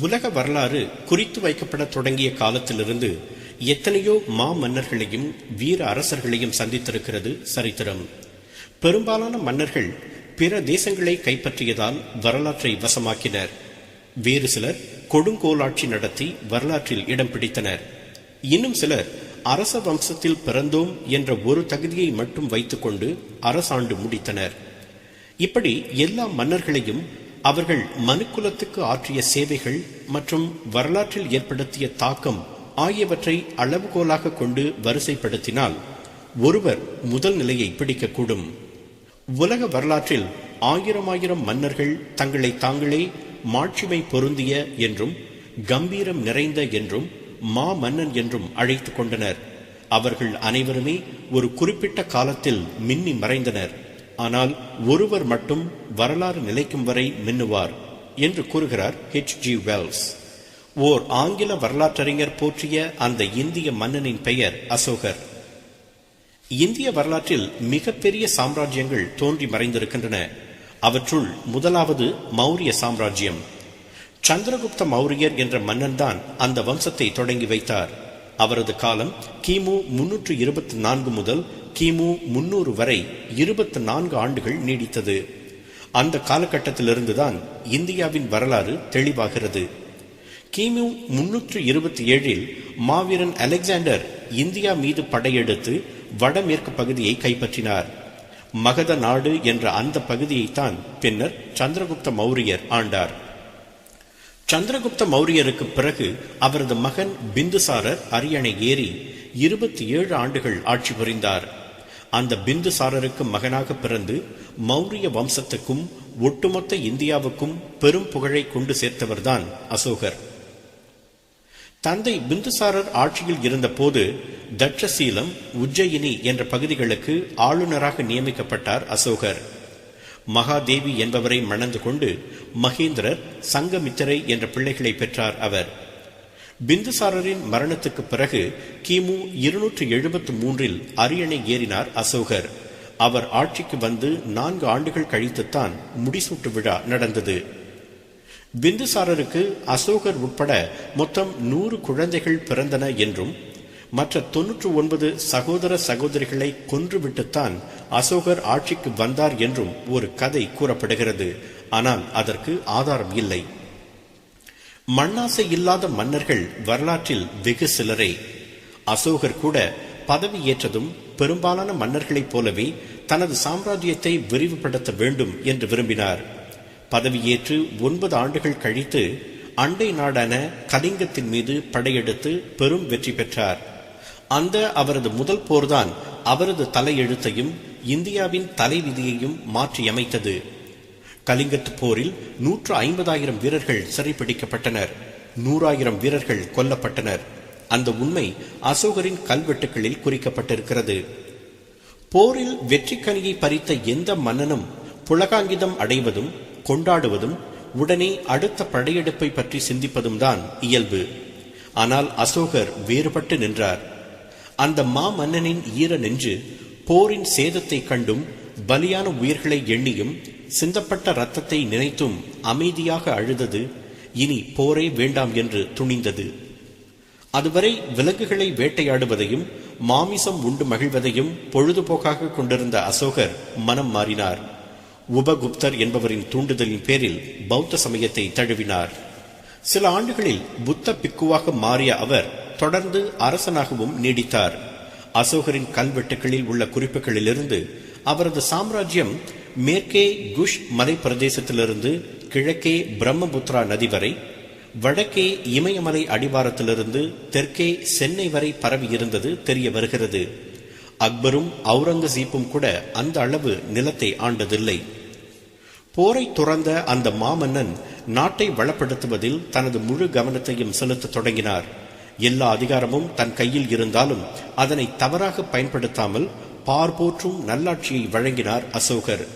உலக வரலாறு குறித்து வைக்கப்பட தொடங்கிய காலத்திலிருந்து எத்தனையோ மா மன்னர்களையும் வீர அரசர்களையும் சந்தித்திருக்கிறது சரித்திரம். பெரும்பாலான மன்னர்கள் பிற தேசங்களை கைப்பற்றியதால் வரலாற்றை வசமாக்கினர். வேறு சிலர் கொடுங்கோலாட்சி நடத்தி வரலாற்றில் இடம் பிடித்தனர். இன்னும் சிலர் அரச வம்சத்தில் பிறந்தோம் என்ற ஒரு தகுதியை மட்டும் வைத்துக்கொண்டு அரசாண்டு முடித்தனர். இப்படி எல்லா மன்னர்களையும் அவர்கள் மனுக்குலத்துக்கு ஆற்றிய சேவைகள் மற்றும் வரலாற்றில் ஏற்படுத்திய தாக்கம் ஆகியவற்றை அளவுகோலாக கொண்டு வரிசைப்படுத்தினால் ஒருவர் முதல் நிலையை பிடிக்கக்கூடும். உலக வரலாற்றில் ஆயிரம் ஆயிரம் மன்னர்கள் தங்களை தாங்களே மாட்சிமை பொருந்திய என்றும் கம்பீரம் நிறைந்த என்றும் மா மன்னன் என்றும் அழைத்துக் கொண்டனர். அவர்கள் அனைவருமே ஒரு குறிப்பிட்ட காலத்தில் மின்னி மறைந்தனர். ஆனால் ஒருவர் மட்டும் வரலாறு நிலைக்கும் வரை மின்னுவார் என்று கூறுகிறார் ஹெச் ஜி வெல்ஸ் ஓர் ஆங்கில வரலாற்றறிஞர் போற்றிய அந்த இந்திய மன்னனின் பெயர் அசோகர். இந்திய வரலாற்றில் மிகப்பெரிய சாம்ராஜ்யங்கள் தோன்றி மறைந்திருக்கின்றன. அவற்றுள் முதலாவது மௌரிய சாம்ராஜ்யம். சந்திரகுப்த மௌரியர் என்ற மன்னன் தான் அந்த வம்சத்தை தொடங்கி வைத்தார். அவரது காலம் கிமு முன்னூற்று இருபத்தி நான்கு முதல் கிமு முன்னூறு வரை இருபத்தி நான்கு ஆண்டுகள் நீடித்தது. அந்த காலகட்டத்திலிருந்துதான் இந்தியாவின் வரலாறு தெளிவாகிறது. கிமு முன்னூற்று இருபத்தி ஏழில் மாவீரன் அலெக்சாண்டர் இந்தியா மீது படையெடுத்து வடமேற்கு பகுதியை கைப்பற்றினார். மகத நாடு என்ற அந்த பகுதியைத்தான் பின்னர் சந்திரகுப்த மௌரியர் ஆண்டார். சந்திரகுப்த மௌரியருக்கு பிறகு அவரது மகன் பிந்துசாரர் அரியணை ஏறி இருபத்தி ஏழு ஆண்டுகள் ஆட்சி புரிந்தார். அந்த பிந்துசாரருக்கு மகனாக பிறந்து மௌரிய வம்சத்துக்கும் ஒட்டுமொத்த இந்தியாவுக்கும் பெரும் புகழை கொண்டு சேர்த்தவர்தான் அசோகர். தந்தை பிந்துசாரர் ஆட்சியில் இருந்தபோது தட்சசீலம் உஜ்ஜயினி என்ற பகுதிகளுக்கு ஆளுநராக நியமிக்கப்பட்டார் அசோகர். மகாதேவி என்பவரை மணந்து கொண்டு மகேந்திரர் சங்கமித்திரை என்ற பிள்ளைகளை பெற்றார் அவர். பிந்துசாரரின் மரணத்துக்கு பிறகு கிமு இருநூற்று எழுபத்து மூன்றில் அரியணை ஏறினார் அசோகர். அவர் ஆட்சிக்கு வந்து நான்கு ஆண்டுகள் கழித்துத்தான் முடிசூட்டு விழா நடந்தது. பிந்துசாரருக்கு அசோகர் உட்பட மொத்தம் நூறு குழந்தைகள் பிறந்தன என்றும் மற்ற தொன்னூற்று ஒன்பது சகோதர சகோதரிகளை கொன்றுவிட்டுத்தான் அசோகர் ஆட்சிக்கு வந்தார் என்றும் ஒரு கதை கூறப்படுகிறது. ஆனால் அதற்கு ஆதாரம் இல்லை. மண்ணாசை இல்லாத மன்னர்கள் வரலாற்றில் வெகு சிலரே. அசோகர் கூட பதவி ஏற்றதும் பெரும்பாலான மன்னர்களைப் போலவே தனது சாம்ராஜ்யத்தை விரிவுபடுத்த வேண்டும் என்று விரும்பினார். பதவியேற்று ஒன்பது ஆண்டுகள் கழித்து அண்டை நாடான கலிங்கத்தின் மீது படையெடுத்து பெரும் வெற்றி பெற்றார். அந்த அவரது முதல் போர்தான் அவரது தலையெழுத்தையும் இந்தியாவின் தலைவிதியையும் மாற்றியமைத்தது. கலிங்கத்து போரில் நூற்று ஐம்பதாயிரம் வீரர்கள் சிறைப்பிடிக்கப்பட்டனர் நூறாயிரம் வீரர்கள் கொல்லப்பட்டனர். அந்த உண்மை அசோகரின் கல்வெட்டுகளில் குறிக்கப்பட்டிருக்கிறது. போரில் வெற்றி கனியை பறித்த எந்த மன்னனும் புலகாங்கிதம் அடைவதும் கொண்டாடுவதும் உடனே அடுத்த படையெடுப்பை பற்றி சிந்திப்பதும் தான் இயல்பு. ஆனால் அசோகர் வேறுபட்டு நின்றார். அந்த மா மன்னனின் ஈர நெஞ்சு போரின் சேதத்தை கண்டும் பலியான உயிர்களை எண்ணியும் சிந்தப்பட்ட ரத்தத்தை நினைத்தும் அமைதியாக அழுதது இனி போரே வேண்டாம் என்று துணிந்தது. அதுவரை விலங்குகளை வேட்டையாடுவதையும் மாமிசம் உண்டு மகிழ்வதையும் பொழுதுபோக்காக கொண்டிருந்த அசோகர் மனம் மாறினார். உபகுப்தர் என்பவரின் தூண்டுதலின் பேரில் பௌத்த சமயத்தை தழுவினார். சில ஆண்டுகளில் புத்த பிக்குவாக மாறிய அவர் தொடர்ந்து அரசனாகவும் நீடித்தார். அசோகரின் கல்வெட்டுகளில் உள்ள குறிப்புகளிலிருந்து அவரது சாம்ராஜ்யம் மேற்கே குஷ் மலை பிரதேசத்திலிருந்து கிழக்கே பிரம்மபுத்ரா நதி வரை வடக்கே இமயமலை அடிவாரத்திலிருந்து தெற்கே சென்னை வரை பரவி இருந்தது தெரிய வருகிறது. அக்பரும் அவுரங்கசீப்பும் கூட அந்த அளவு நிலத்தை ஆண்டதில்லை. போரை துறந்த அந்த மாமன்னன் நாட்டை வளப்படுத்துவதில் தனது முழு கவனத்தையும் செலுத்த தொடங்கினார். எல்லா அதிகாரமும் தன் கையில் இருந்தாலும் அதனை தவறாக பயன்படுத்தாமல் பார்போற்றும் நல்லாட்சியை வழங்கினார் அசோகர்.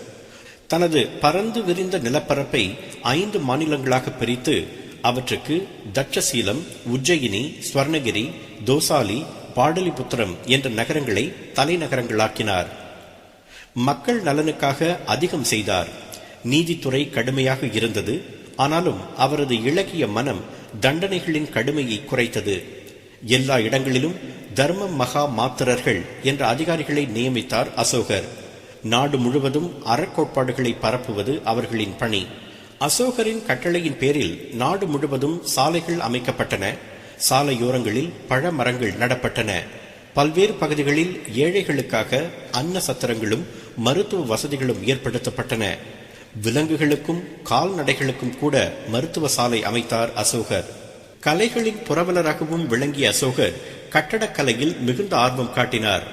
தனது பரந்து விரிந்த நிலப்பரப்பை ஐந்து மாநிலங்களாக பிரித்து அவற்றுக்கு தட்சசீலம் உஜ்ஜயினி ஸ்வர்ணகிரி தோசாலி பாடலிபுத்திரம் என்ற நகரங்களை தலைநகரங்களாக்கினார். மக்கள் நலனுக்காக அதிகம் செய்தார். நீதித்துறை கடுமையாக இருந்தது. ஆனாலும் அவரது இளகிய மனம் தண்டனைகளின் கடுமையை குறைத்தது. எல்லா இடங்களிலும் தர்ம மகா மாத்திரர்கள் என்ற அதிகாரிகளை நியமித்தார் அசோகர். நாடு முழுவதும் அறக்கோட்பாடுகளை பரப்புவது அவர்களின் பணி. அசோகரின் கட்டளையின் பேரில் நாடு முழுவதும் சாலைகள் அமைக்கப்பட்டன. சாலையோரங்களில் பழ மரங்கள் நடப்பட்டன. பல்வேறு பகுதிகளில் ஏழைகளுக்காக அன்ன சத்திரங்களும் மருத்துவ வசதிகளும் ஏற்படுத்தப்பட்டன. விலங்குகளுக்கும் கால்நடைகளுக்கும் கூட மருத்துவ சாலை அமைத்தார் அசோகர். கலைகளின் புரவலராகவும் விளங்கிய அசோகர் கட்டடக்கலையில் மிகுந்த ஆர்வம் காட்டினார்.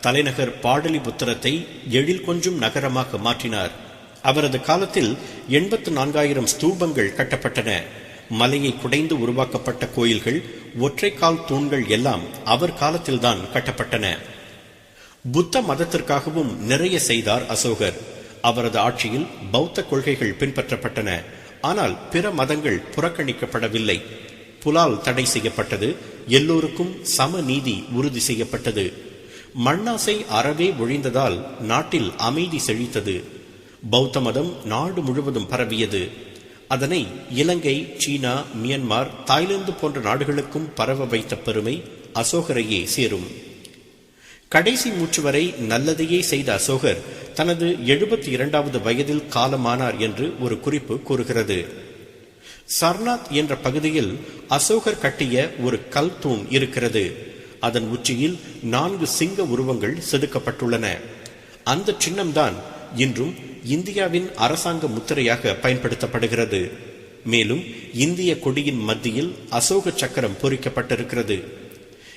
தலைநகர் பாடலிபுத்திரத்தை எழில் கொஞ்சும் நகரமாக மாற்றினார். அவரது காலத்தில் எண்பத்து நான்காயிரம் ஸ்தூபங்கள் கட்டப்பட்டன. மலையை குடைந்து உருவாக்கப்பட்ட கோயில்கள் ஒற்றைக்கால் தூண்கள் எல்லாம் அவர் காலத்தில்தான் கட்டப்பட்டன. புத்த மதத்திற்காகவும் நிறைய செய்தார் அசோகர். அவரது ஆட்சியில் பௌத்த கொள்கைகள் பின்பற்றப்பட்டன. ஆனால் பிற மதங்கள் புறக்கணிக்கப்படவில்லை. புலால் தடை செய்யப்பட்டது. எல்லோருக்கும் சம நீதி உறுதி செய்யப்பட்டது. மண்ணாசை அறவே ஒழிந்ததால் நாட்டில் அமைதி செழித்தது. பௌத்த மதம் நாடு முழுவதும் பரவியது. அதனை இலங்கை சீனா மியன்மார் தாய்லாந்து போன்ற நாடுகளுக்கும் பரவ வைத்த பெருமை அசோகரையே சேரும். கடைசி மூச்சு வரை நல்லதையே செய்த அசோகர் தனது எழுபத்தி இரண்டாவது வயதில் காலமானார் என்று ஒரு குறிப்பு கூறுகிறது. சர்நாத் என்ற பகுதியில் அசோகர் கட்டிய ஒரு கல் தூண் இருக்கிறது. அதன் உச்சியில் நான்கு சிங்க உருவங்கள் செதுக்கப்பட்டுள்ளன. அந்த சின்னம்தான் இன்றும் இந்தியாவின் அரசாங்க முத்திரையாக பயன்படுத்தப்படுகிறது. மேலும் இந்திய கொடியின் மத்தியில் அசோக சக்கரம் பொறிக்கப்பட்டிருக்கிறது.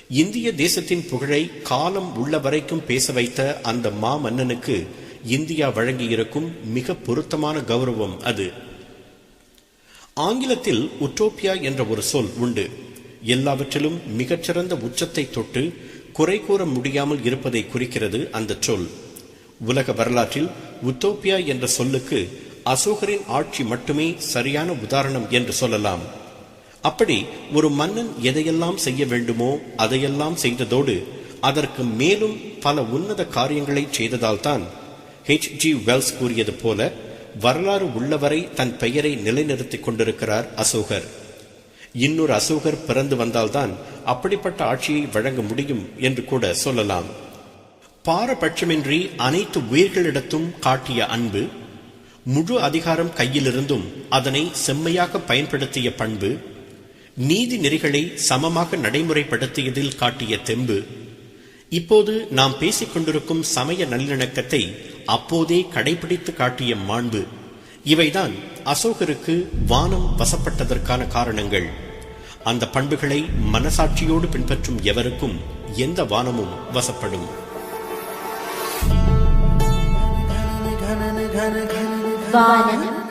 இந்திய தேசத்தின் புகழை காலம் உள்ள வரைக்கும் பேச வைத்த அந்த மாமன்னனுக்கு இந்தியா வழங்கியிருக்கும் மிக பொருத்தமான கௌரவம் அது. ஆங்கிலத்தில் உட்டோப்பியா என்ற ஒரு சொல் உண்டு. எல்லாவற்றிலும் மிகச்சிறந்த உச்சத்தை தொட்டு குறை கூற முடியாமல் இருப்பதை குறிக்கிறது அந்த சொல். உலக வரலாற்றில் உத்தோப்பியா என்ற சொல்லுக்கு அசோகரின் ஆட்சி மட்டுமே சரியான உதாரணம் என்று சொல்லலாம். அப்படி ஒரு மன்னன் எதையெல்லாம் செய்ய வேண்டுமோ அதையெல்லாம் செய்ததோடு அதற்கு மேலும் பல உன்னத காரியங்களை செய்ததால்தான் ஹெச் ஜி வெல்ஸ் கூறியது போல வரலாறு உள்ளவரை தன் பெயரை நிலைநிறுத்திக் கொண்டிருக்கிறார் அசோகர். இன்னொரு அசோகர் பிறந்து வந்தால்தான் அப்படிப்பட்ட ஆட்சியை வழங்க முடியும் என்று கூட சொல்லலாம். பாரபட்சமின்றி அனைத்து உயிர்களிடத்தும் காட்டிய அன்பு முழு அதிகாரம் கையிலிருந்தும் அதனை செம்மையாக பயன்படுத்திய பண்பு நீதி நெறிகளை சமமாக நடைமுறைப்படுத்தியதில் காட்டிய தெம்பு. இப்போது நாம் பேசிக்கொண்டிருக்கும் சமய நல்லிணக்கத்தை அப்போதே கடைபிடித்து காட்டிய மாண்பு. இவைதான் அசோகருக்கு வானம் வசப்பட்டதற்கான காரணங்கள். அந்த பண்புகளை மனசாட்சியோடு பின்பற்றும் எவருக்கும் எந்த வானமும் வசப்படும். வானம்